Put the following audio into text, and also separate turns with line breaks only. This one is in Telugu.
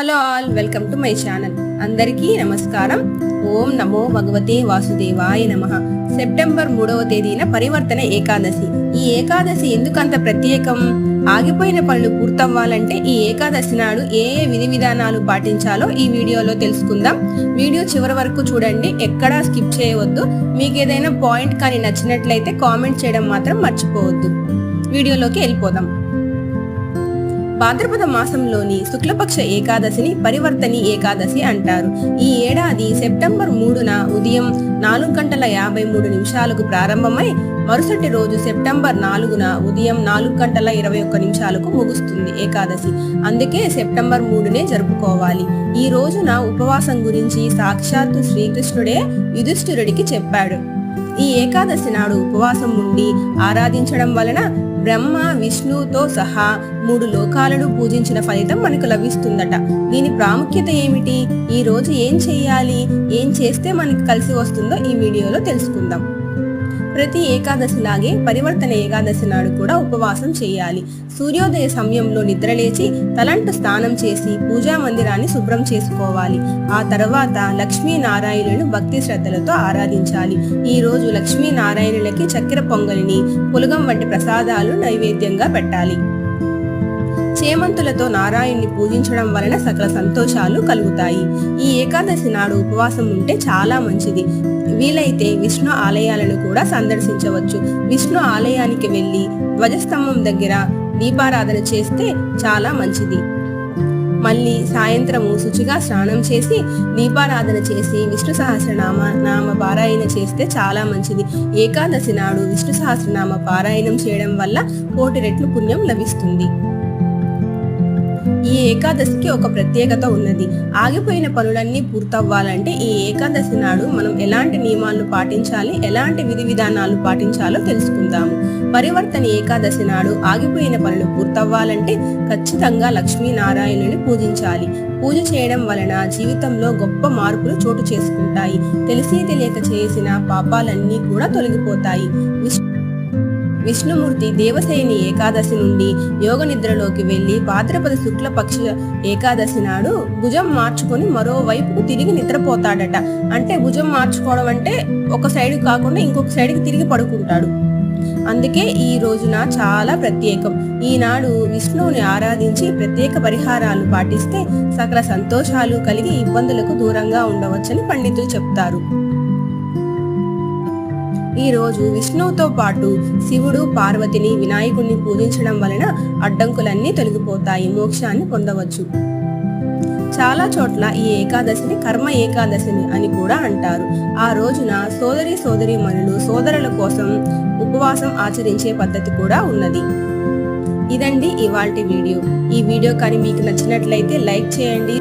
Hello all welcome to my channel. అందరికీ నమస్కారం. ఓం నమో భగవతే వాసుదేవాయ నమ. సెప్టెంబర్ మూడవ తేదీన పరివర్తన ఏకాదశి. ఈ ఏకాదశి ఎందుకంత ప్రత్యేకం? ఆగిపోయిన పనులు పూర్తవ్వాలంటే ఈ ఏకాదశి నాడు ఏ ఏ విధి విధానాలు పాటించాలో ఈ వీడియోలో తెలుసుకుందాం. వీడియో చివరి వరకు చూడండి ఎక్కడా స్కిప్ చేయవద్దు. మీకు ఏదైనా పాయింట్ కానీ నచ్చినట్లయితే కామెంట్ చేయడం మాత్రం మర్చిపోవద్దు. వీడియోలోకి వెళ్ళిపోదాం. భాద్రపద మాసంలోని శుక్లపక్ష ఏకాదశిని పరివర్తని ఏకాదశి అంటారు. ఈ ఏడాది సెప్టెంబర్ మూడున ఉదయం నాలుగు గంటల యాభై మూడు నిమిషాలకు ప్రారంభమై మరుసటి రోజు సెప్టెంబర్ నాలుగున ఉదయం నాలుగు గంటల ఇరవై ఒక్క నిమిషాలకు ముగుస్తుంది ఏకాదశి. అందుకే సెప్టెంబర్ మూడునే జరుపుకోవాలి. ఈ రోజున ఉపవాసం గురించి సాక్షాత్తు శ్రీకృష్ణుడే యుధిష్ఠిరుడికి చెప్పాడు. ఈ ఏకాదశి నాడు ఉపవాసం ఉండి ఆరాధించడం వలన బ్రహ్మ విష్ణువుతో సహా మూడు లోకాలను పూజించిన ఫలితం మనకు లభిస్తుందట. దీని ప్రాముఖ్యత ఏమిటి? ఈ రోజు ఏం చేయాలి? ఏం చేస్తే మనకి కలిసి వస్తుందో ఈ వీడియోలో తెలుసుకుందాం. ప్రతి ఏకాదశిలాగే పరివర్తన ఏకాదశి నాడు కూడా ఉపవాసం చేయాలి. సూర్యోదయ సమయంలో నిద్రలేచి తలంటు స్నానం చేసి పూజా మందిరాన్ని శుభ్రం చేసుకోవాలి. ఆ తర్వాత లక్ష్మీనారాయణులను భక్తి శ్రద్ధలతో ఆరాధించాలి. ఈ రోజు లక్ష్మీనారాయణులకి చక్కెర పొంగలిని పులగం వంటి ప్రసాదాలు నైవేద్యంగా పెట్టాలి. చేమంతులతో నారాయణ్ణి పూజించడం వలన సకల సంతోషాలు కలుగుతాయి. ఈ ఏకాదశి నాడు ఉపవాసం ఉంటే చాలా మంచిది. వీలైతే విష్ణు ఆలయాలను కూడా సందర్శించవచ్చు. విష్ణు ఆలయానికి వెళ్ళి ధ్వజస్తంభం దగ్గర దీపారాధన చేస్తే చాలా మంచిది. మళ్ళీ సాయంత్రము శుచిగా స్నానం చేసి దీపారాధన చేసి విష్ణు సహస్రనామ నామ పారాయణ చేస్తే చాలా మంచిది. ఏకాదశి నాడు విష్ణు సహస్రనామ పారాయణం చేయడం వల్ల కోటి రెట్లు పుణ్యం లభిస్తుంది. ఈ ఏకాదశికి ఒక ప్రత్యేకత ఉన్నది. ఆగిపోయిన పనులన్నీ పూర్తవ్వాలంటే ఈ ఏకాదశి నాడు మనం ఎలాంటి నియమాలను పాటించాలి ఎలాంటి విధి విధానాలు పాటించాలో తెలుసుకుందాము. పరివర్తన ఏకాదశి నాడు ఆగిపోయిన పనులు పూర్తవ్వాలంటే ఖచ్చితంగా లక్ష్మీనారాయణుని పూజించాలి. పూజ చేయడం వలన జీవితంలో గొప్ప మార్పులు చోటు చేసుకుంటాయి. తెలిసి తెలియక చేసిన పాపాలన్నీ కూడా తొలగిపోతాయి. విష్ణు విష్ణుమూర్తి దేవసేని ఏకాదశి నుండి యోగ నిద్రలోకి వెళ్ళి భాద్రపద శుక్ల పక్ష ఏకాదశి నాడు భుజం మార్చుకొని మరోవైపుకు తిరిగి నిద్రపోతాడట. అంటే భుజం మార్చుకోవడం అంటే ఒక సైడ్ కాకుండా ఇంకొక సైడ్కి తిరిగి పడుకుంటాడు. అందుకే ఈ రోజున చాలా ప్రత్యేకం. ఈనాడు విష్ణువుని ఆరాధించి ప్రత్యేక పరిహారాలు పాటిస్తే సకల సంతోషాలు కలిగి ఇబ్బందులకు దూరంగా ఉండవచ్చని పండితులు చెప్తారు. ఈ రోజు విష్ణువుతో పాటు శివుడు పార్వతిని వినాయకుడిని పూజించడం వలన అడ్డంకులన్నీ తొలగిపోతాయి. మోక్షాన్ని పొందవచ్చు. చాలా చోట్ల ఈ ఏకాదశిని కర్మ ఏకాదశిని అని కూడా అంటారు. ఆ రోజున సోదరి సోదరి మనులు సోదరుల కోసం ఉపవాసం ఆచరించే పద్ధతి కూడా ఉన్నది. ఇదండి ఇవాల్టి వీడియో. ఈ వీడియో కానీ మీకు నచ్చినట్లయితే లైక్ చేయండి.